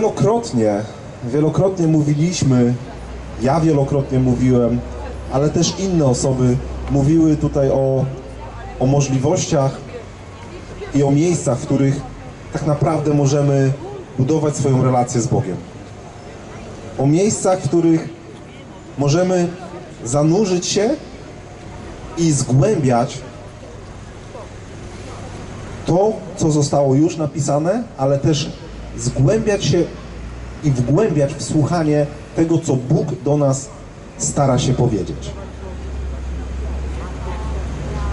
Wielokrotnie, wielokrotnie mówiliśmy, ja wielokrotnie mówiłem, ale też inne osoby mówiły tutaj o, o możliwościach i o miejscach, w których tak naprawdę możemy budować swoją relację z Bogiem. O miejscach, w których możemy zanurzyć się i zgłębiać to, co zostało już napisane, ale też zgłębiać się i wgłębiać w słuchanie tego, co Bóg do nas stara się powiedzieć.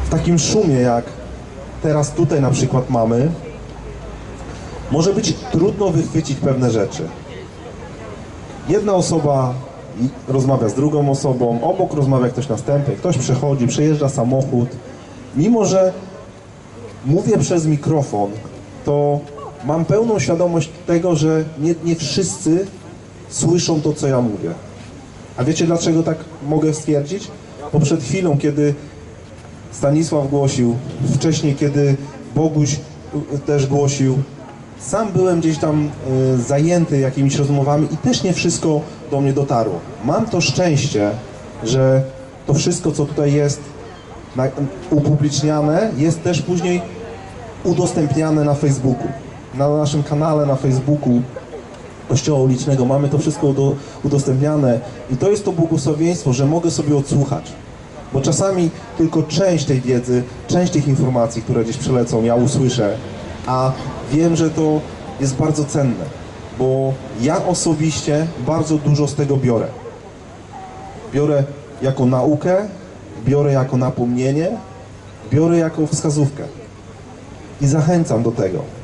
W takim szumie, jak teraz tutaj na przykład mamy, może być trudno wychwycić pewne rzeczy. Jedna osoba rozmawia z drugą osobą, obok rozmawia ktoś następny, ktoś przechodzi, przejeżdża samochód. Mimo, że mówię przez mikrofon, to mam pełną świadomość tego, że nie, nie wszyscy słyszą to, co ja mówię. A wiecie dlaczego tak mogę stwierdzić? Bo przed chwilą, kiedy Stanisław głosił, wcześniej, kiedy Boguś y, też głosił, sam byłem gdzieś tam y, zajęty jakimiś rozmowami i też nie wszystko do mnie dotarło. Mam to szczęście, że to wszystko, co tutaj jest upubliczniane, jest też później udostępniane na Facebooku. Na naszym kanale na Facebooku Kościoła Ulicznego mamy to wszystko udo, udostępniane i to jest to błogosławieństwo, że mogę sobie odsłuchać. Bo czasami tylko część tej wiedzy, część tych informacji, które gdzieś przelecą, ja usłyszę, a wiem, że to jest bardzo cenne, bo ja osobiście bardzo dużo z tego biorę. Biorę jako naukę, biorę jako napomnienie, biorę jako wskazówkę. I zachęcam do tego,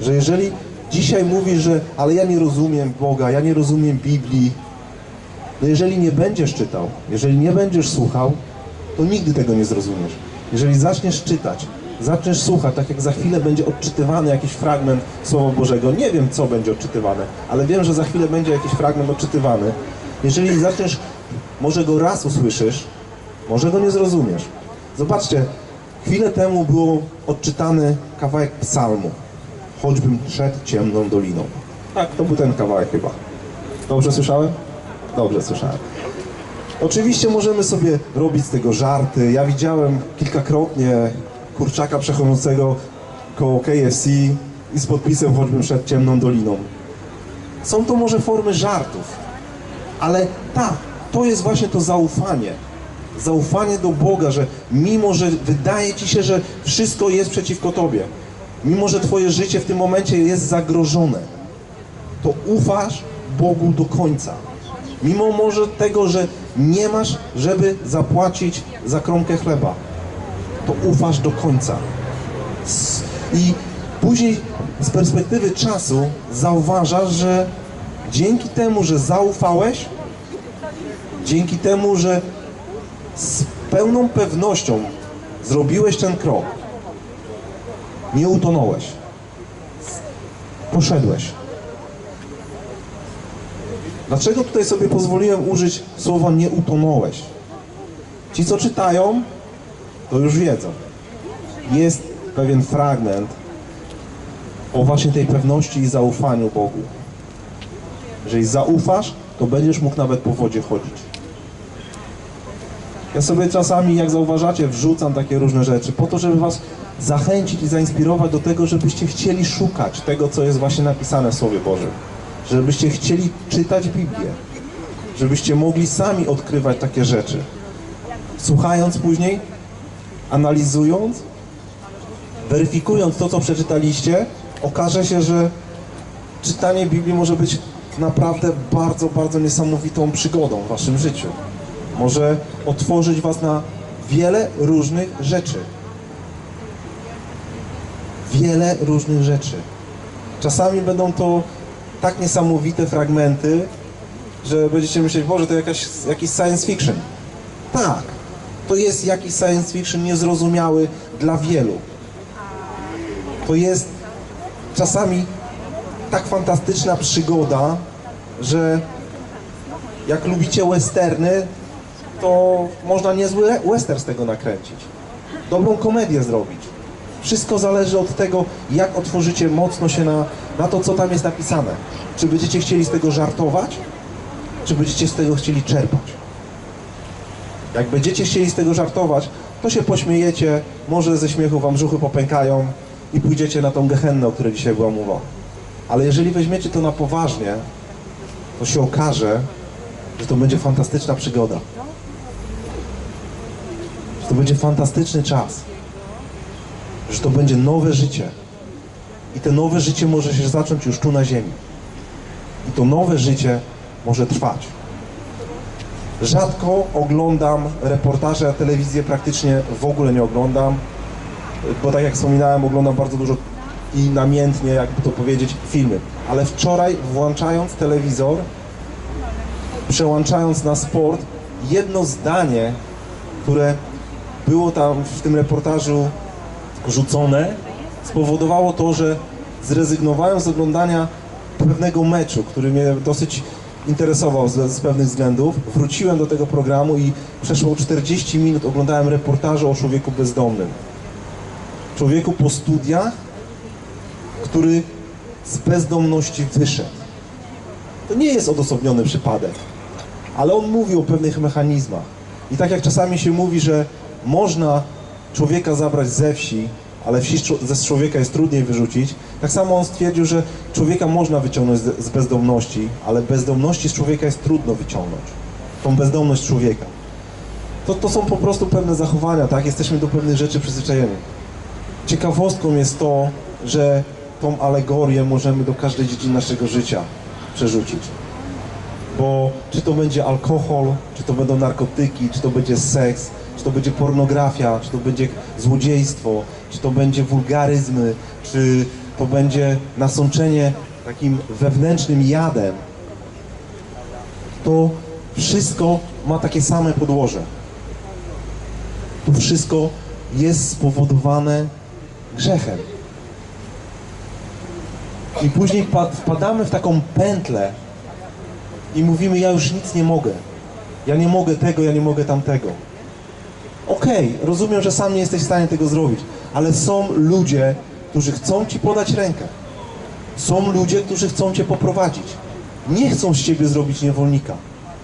że jeżeli dzisiaj mówisz, że ale ja nie rozumiem Boga, ja nie rozumiem Biblii, no jeżeli nie będziesz czytał, jeżeli nie będziesz słuchał, to nigdy tego nie zrozumiesz. Jeżeli zaczniesz czytać, zaczniesz słuchać, tak jak za chwilę będzie odczytywany jakiś fragment Słowa Bożego, nie wiem co będzie odczytywane, ale wiem, że za chwilę będzie jakiś fragment odczytywany. Jeżeli zaczniesz, może go raz usłyszysz, może go nie zrozumiesz. Zobaczcie, chwilę temu było odczytany kawałek psalmu. Choćbym szedł ciemną doliną. Tak, to był ten kawałek chyba. Dobrze słyszałem? Dobrze słyszałem. Oczywiście możemy sobie robić z tego żarty. Ja widziałem kilkakrotnie kurczaka przechodzącego koło KFC i z podpisem choćbym szedł ciemną doliną. Są to może formy żartów, ale tak, to jest właśnie to zaufanie. Zaufanie do Boga, że mimo, że wydaje ci się, że wszystko jest przeciwko tobie, mimo, że twoje życie w tym momencie jest zagrożone, to ufasz Bogu do końca. Mimo może tego, że nie masz, żeby zapłacić za kromkę chleba, to ufasz do końca. I później z perspektywy czasu zauważasz, że dzięki temu, że zaufałeś, dzięki temu, że z pełną pewnością zrobiłeś ten krok, nie utonąłeś. Poszedłeś. Dlaczego tutaj sobie pozwoliłem użyć słowa nie utonąłeś? Ci, co czytają, to już wiedzą. Jest pewien fragment o właśnie tej pewności i zaufaniu Bogu. Jeżeli zaufasz, to będziesz mógł nawet po wodzie chodzić. Ja sobie czasami, jak zauważacie, wrzucam takie różne rzeczy po to, żeby was zachęcić i zainspirować do tego, żebyście chcieli szukać tego, co jest właśnie napisane w Słowie Bożym. Żebyście chcieli czytać Biblię. Żebyście mogli sami odkrywać takie rzeczy. Słuchając później, analizując, weryfikując to, co przeczytaliście, okaże się, że czytanie Biblii może być naprawdę bardzo, bardzo niesamowitą przygodą w waszym życiu. Może otworzyć was na wiele różnych rzeczy. Wiele różnych rzeczy. Czasami będą to tak niesamowite fragmenty, że będziecie myśleć, Boże, to jakaś, jakiś science fiction. Tak, to jest jakiś science fiction niezrozumiały dla wielu. To jest czasami tak fantastyczna przygoda, że jak lubicie westerny, to można niezły western z tego nakręcić. Dobrą komedię zrobić. Wszystko zależy od tego, jak otworzycie mocno się na, na to, co tam jest napisane. Czy będziecie chcieli z tego żartować, czy będziecie z tego chcieli czerpać. Jak będziecie chcieli z tego żartować, to się pośmiejecie, może ze śmiechu wam brzuchy popękają i pójdziecie na tą gehennę, o której dzisiaj była mowa. Ale jeżeli weźmiecie to na poważnie, to się okaże, że to będzie fantastyczna przygoda. Że to będzie fantastyczny czas. Że to będzie nowe życie. I to nowe życie może się zacząć już tu na ziemi. I to nowe życie może trwać. Rzadko oglądam reportaże, a telewizję praktycznie w ogóle nie oglądam, bo tak jak wspominałem, oglądam bardzo dużo i namiętnie, jakby to powiedzieć, filmy. Ale wczoraj włączając telewizor, przełączając na sport, jedno zdanie, które było tam w tym reportażu rzucone, spowodowało to, że zrezygnowałem z oglądania pewnego meczu, który mnie dosyć interesował z, z pewnych względów. Wróciłem do tego programu i przeszło 40 minut oglądałem reportaże o człowieku bezdomnym. Człowieku po studiach, który z bezdomności wyszedł. To nie jest odosobniony przypadek, ale on mówi o pewnych mechanizmach. I tak jak czasami się mówi, że można człowieka zabrać ze wsi, ale wsi ze człowieka jest trudniej wyrzucić, tak samo on stwierdził, że człowieka można wyciągnąć z bezdomności, ale bezdomności z człowieka jest trudno wyciągnąć. Tą bezdomność człowieka. To, to są po prostu pewne zachowania, tak? Jesteśmy do pewnych rzeczy przyzwyczajeni. Ciekawostką jest to, że tą alegorię możemy do każdej dziedziny naszego życia przerzucić. Bo czy to będzie alkohol, czy to będą narkotyki, czy to będzie seks, czy to będzie pornografia, czy to będzie złodziejstwo, czy to będzie wulgaryzmy, czy to będzie nasączenie takim wewnętrznym jadem, to wszystko ma takie same podłoże. To wszystko jest spowodowane grzechem. I później wpa- wpadamy w taką pętlę i mówimy, ja już nic nie mogę. Ja nie mogę tego, ja nie mogę tamtego. Okej, rozumiem, że sam nie jesteś w stanie tego zrobić, ale są ludzie, którzy chcą ci podać rękę. Są ludzie, którzy chcą cię poprowadzić. Nie chcą z ciebie zrobić niewolnika.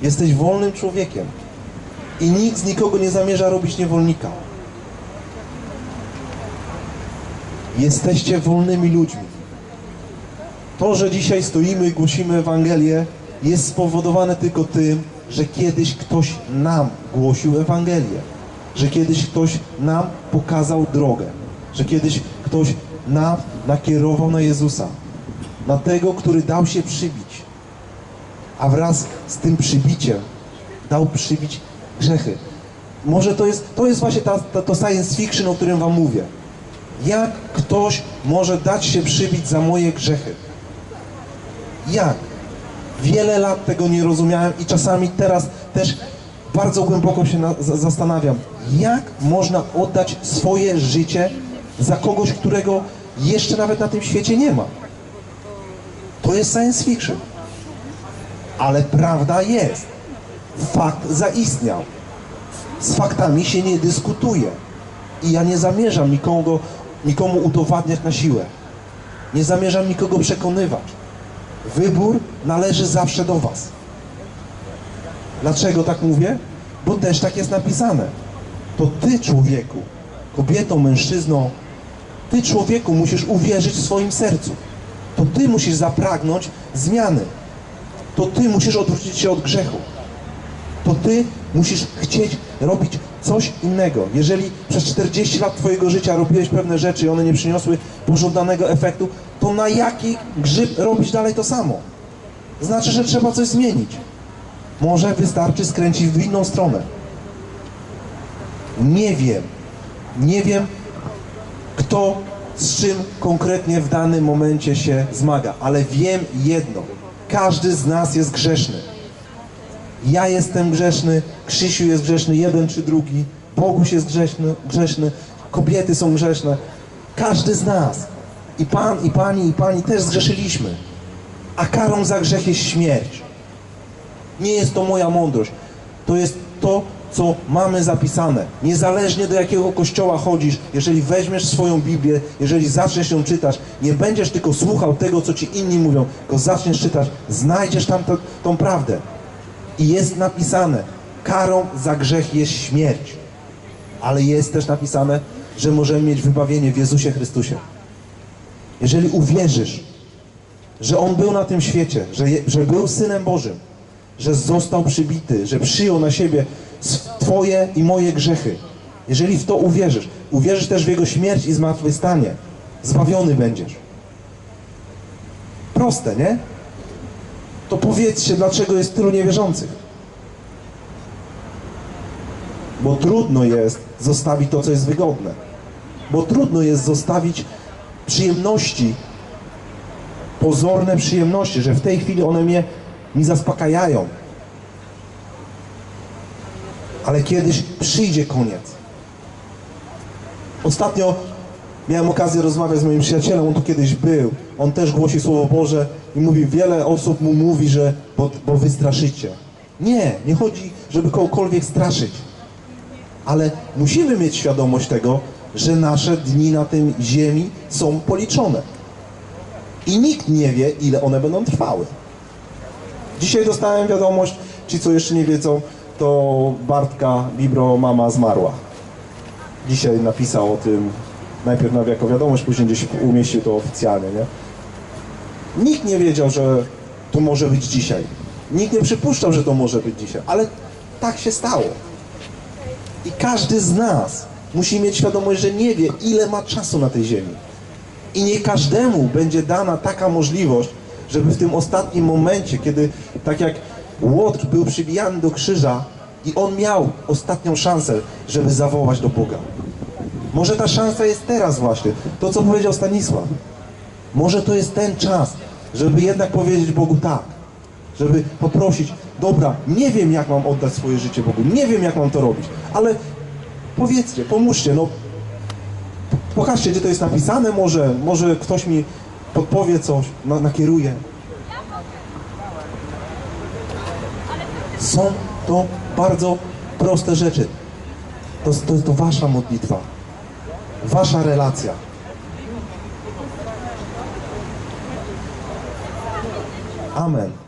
Jesteś wolnym człowiekiem. I nikt z nikogo nie zamierza robić niewolnika. Jesteście wolnymi ludźmi. To, że dzisiaj stoimy i głosimy Ewangelię, jest spowodowane tylko tym, że kiedyś ktoś nam głosił Ewangelię, że kiedyś ktoś nam pokazał drogę, że kiedyś ktoś nam nakierował na Jezusa, na tego, który dał się przybić, a wraz z tym przybiciem dał przybić grzechy. Może to jest, to jest właśnie ta, ta, to science fiction, o którym wam mówię. Jak ktoś może dać się przybić za moje grzechy? Jak? Wiele lat tego nie rozumiałem i czasami teraz też bardzo głęboko się na, za- zastanawiam, jak można oddać swoje życie za kogoś, którego jeszcze nawet na tym świecie nie ma. To jest science fiction. Ale prawda jest. Fakt zaistniał. Z faktami się nie dyskutuje. I ja nie zamierzam nikogo, nikomu udowadniać na siłę. Nie zamierzam nikogo przekonywać. Wybór należy zawsze do Was. Dlaczego tak mówię? Bo też tak jest napisane. To Ty, człowieku, kobieto, mężczyzno, Ty, człowieku, musisz uwierzyć w swoim sercu. To Ty musisz zapragnąć zmiany. To Ty musisz odwrócić się od grzechu. To Ty musisz chcieć robić coś innego. Jeżeli przez 40 lat Twojego życia robiłeś pewne rzeczy i one nie przyniosły pożądanego efektu, to na jaki grzyb robić dalej to samo? Znaczy, że trzeba coś zmienić. Może wystarczy skręcić w inną stronę. Nie wiem. Nie wiem, kto z czym konkretnie w danym momencie się zmaga, ale wiem jedno. Każdy z nas jest grzeszny. Ja jestem grzeszny, Krzysiu jest grzeszny, jeden czy drugi, Boguś jest grzeszny, grzeszny, kobiety są grzeszne. Każdy z nas. I pan, i pani, i pani też zgrzeszyliśmy. A karą za grzech jest śmierć. Nie jest to moja mądrość. To jest to, co mamy zapisane. Niezależnie do jakiego kościoła chodzisz, jeżeli weźmiesz swoją Biblię, jeżeli zaczniesz ją czytać, nie będziesz tylko słuchał tego, co ci inni mówią, tylko zaczniesz czytać, znajdziesz tam tą prawdę. I jest napisane, karą za grzech jest śmierć. Ale jest też napisane, że możemy mieć wybawienie w Jezusie Chrystusie. Jeżeli uwierzysz, że On był na tym świecie, że, je, że był Synem Bożym, że został przybity, że przyjął na siebie Twoje i moje grzechy. Jeżeli w to uwierzysz, uwierzysz też w Jego śmierć i zmartwychwstanie, zbawiony będziesz. Proste, nie? To powiedzcie, dlaczego jest tylu niewierzących. Bo trudno jest zostawić to, co jest wygodne. Bo trudno jest zostawić przyjemności, pozorne przyjemności, że w tej chwili one mnie mi zaspokajają. Ale kiedyś przyjdzie koniec. Ostatnio miałem okazję rozmawiać z moim przyjacielem, on tu kiedyś był. On też głosi Słowo Boże i mówi, wiele osób mu mówi, że bo, bo wy straszycie. Nie, nie chodzi, żeby kogokolwiek straszyć. Ale musimy mieć świadomość tego, że nasze dni na tym ziemi są policzone. I nikt nie wie, ile one będą trwały. Dzisiaj dostałem wiadomość, ci co jeszcze nie wiedzą, to Bartka Bibro mama zmarła. Dzisiaj napisał o tym, najpierw na jako wiadomość, później gdzieś umieścił to oficjalnie, nie? Nikt nie wiedział, że to może być dzisiaj. Nikt nie przypuszczał, że to może być dzisiaj, ale tak się stało. I każdy z nas musi mieć świadomość, że nie wie, ile ma czasu na tej ziemi. I nie każdemu będzie dana taka możliwość, żeby w tym ostatnim momencie, kiedy tak jak Łotr był przybijany do krzyża i on miał ostatnią szansę, żeby zawołać do Boga. Może ta szansa jest teraz właśnie, to co powiedział Stanisław. Może to jest ten czas, żeby jednak powiedzieć Bogu tak. Żeby poprosić, dobra, nie wiem jak mam oddać swoje życie Bogu, nie wiem jak mam to robić, ale powiedzcie, pomóżcie, no pokażcie, gdzie to jest napisane, może, może ktoś mi podpowie coś, na, nakieruje. Są to bardzo proste rzeczy. To, to jest to wasza modlitwa, wasza relacja. Amen.